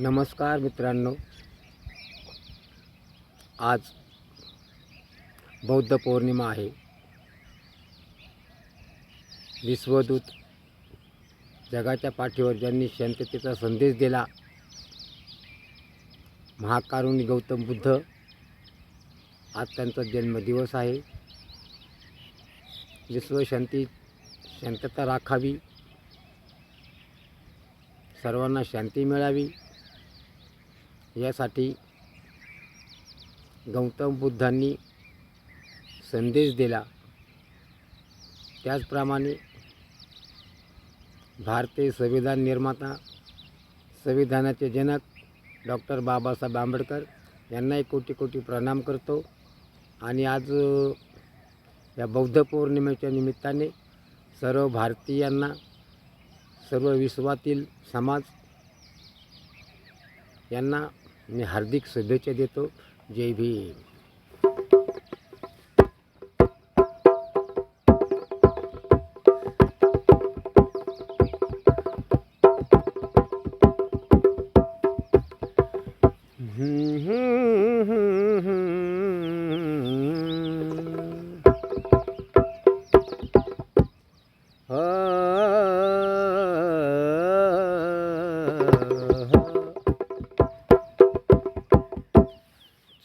नमस्कार मित्रांनो. आज बौद्ध पौर्णिमा आहे. विश्वदूत जगाच्या पाठीवर ज्यांनी शांततेचा संदेश दिला महाकारुणी गौतम बुद्ध आज त्यांचा जन्मदिवस आहे. विश्वशांती शांतता राखावी. सर्वांना शांती मिळावी. यासाठी गौतम बुद्धांनी संदेश दिला. त्याचप्रमाणे भारतीय संविधान निर्माता संविधानाचे जनक डॉक्टर बाबासाहेब आंबेडकर यांनाही कोटी कोटी प्रणाम करतो. आणि आज या बौद्ध पौर्णिमेच्या निमित्ताने सर्व भारतीयांना सर्व विश्वातील समाज यांना मी हार्दिक शुभेच्छा देतो. जय भीम.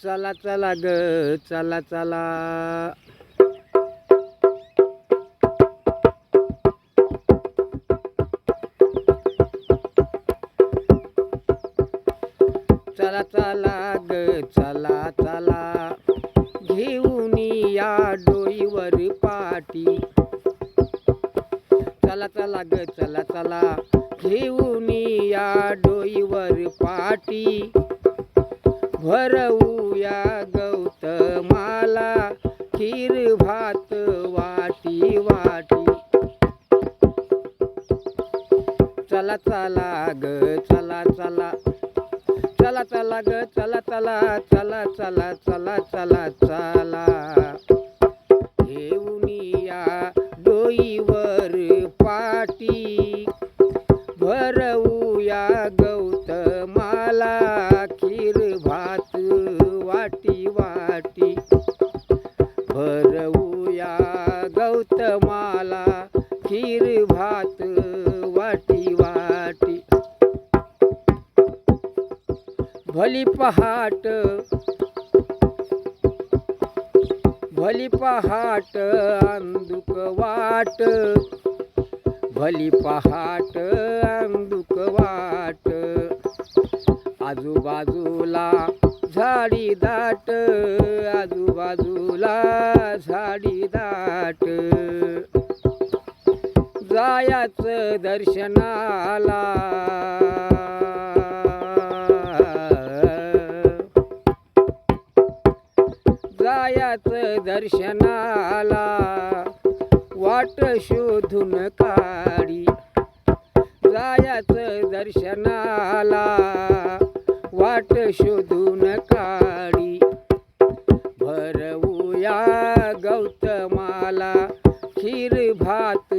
चला चला ग चला चला. चला चला ग चला चला. घेऊन या डोईवर पाटी. चला चला ग चला चला. घेऊन या डोईवर पाटी. भरवू देऊया गौतमाला खीर भात वाटी वाटी. चला चला ग चला चला. चला चला ग चला चला चला चला चला चला चला. भली पहाट भली पहाट अंदुक वाट भली पहाट अंदुक वाट. आजूबाजूला झाडी दाट आजूबाजूला झाडी दाट. जायाच दर्शनाला जायाच दर्शनाला वाट शोधून काढी. जायाच दर्शनाला वाट शोधून काढी. भरवूया गौतमाला खीर भात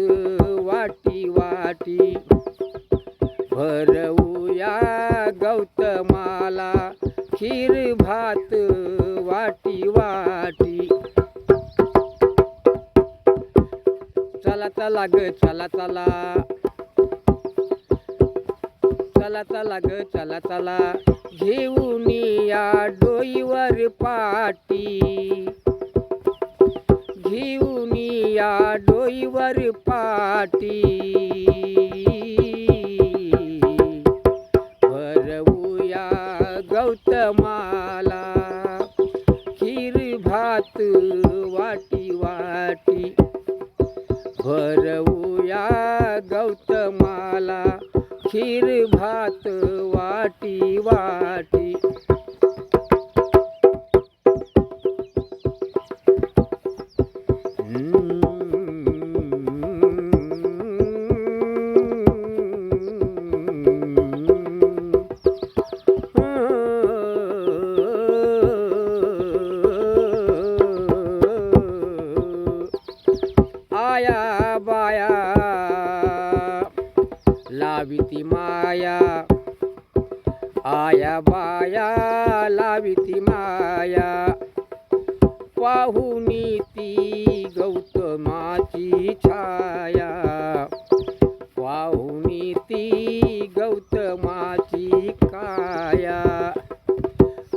वाटी वाटी. भरवूया गौतमाला खीर भात वाटी वाटी. चला चला ग चला चला. चला चला ग चला चला. घेऊन या डोईवर पाटी. घेऊन या डोईवर पाटी. भात वाटी वाटी. लाविती माया. पाहुनी ती गौतमाची छाया. पाहुनी ती गौतमाची काया.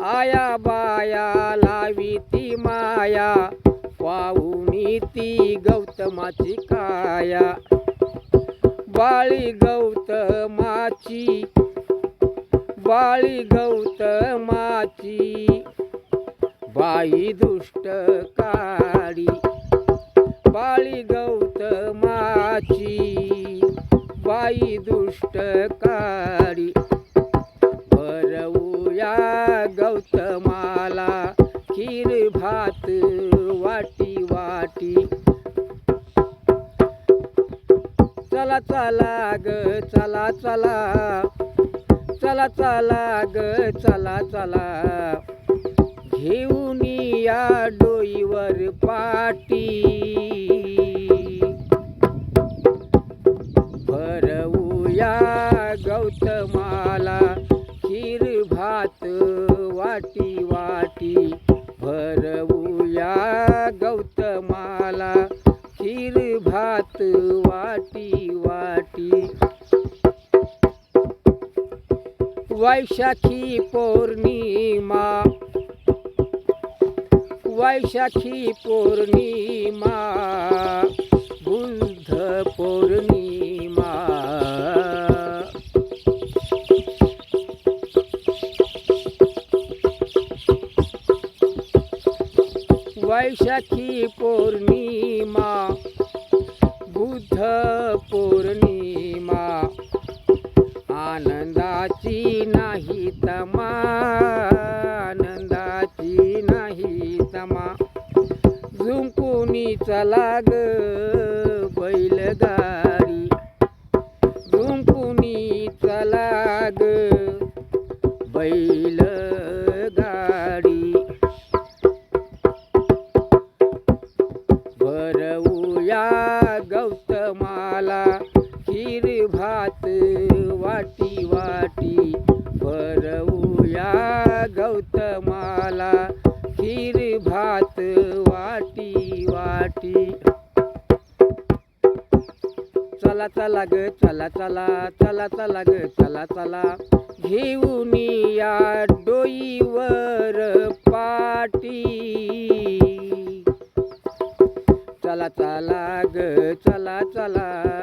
आया बाया लाविती माया. पाहुनी ती गौतमाची काया. बाळी गौतमाची बाळी गौतमाची. बाई दुष्ट काळी बाळी गौतमाची. बाई दुष्ट काळी भरवूया गौतमाला खीर भात वाटी वाटी. चला चला ग चला चला. चला चला ग चला चला. घेऊन या डोईवर पाटी. भरवूया गौतमाला खीर भात वाटी वाटी. वैशाखी पौर्णिमा वैशाखी पौर्णिमा बुद्ध पौर्णिमा। वैशाखी पौर्णिमा बुद्ध पौर्णिमा। आनंदाची नाही तमा आनंदाची नाही तमा. झुंकुनी चला ग बैलगा साठी चला चला ग चला चला चला चला ग चला चला. घेऊन या डोईवर पाटी. चला चला ग चला चला.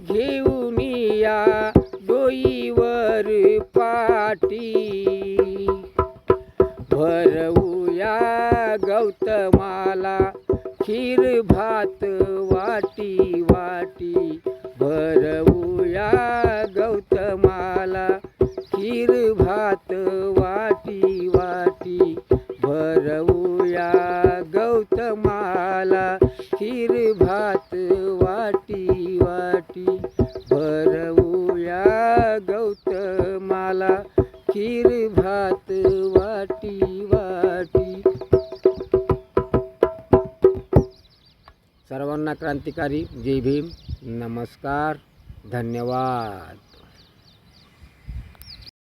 घेऊन या डोईवर पाटी. भरवूया गौतमाला. खीर भात वाटी वाटी. भरवूया गौतमाला. खीर भात वाटी वाटी. भरवूया गौतमाला. खीर भात वाटी वाटी. भरवूया गौतमाला. खीर भात क्रांतिकारी जय भीम. नमस्कार. धन्यवाद.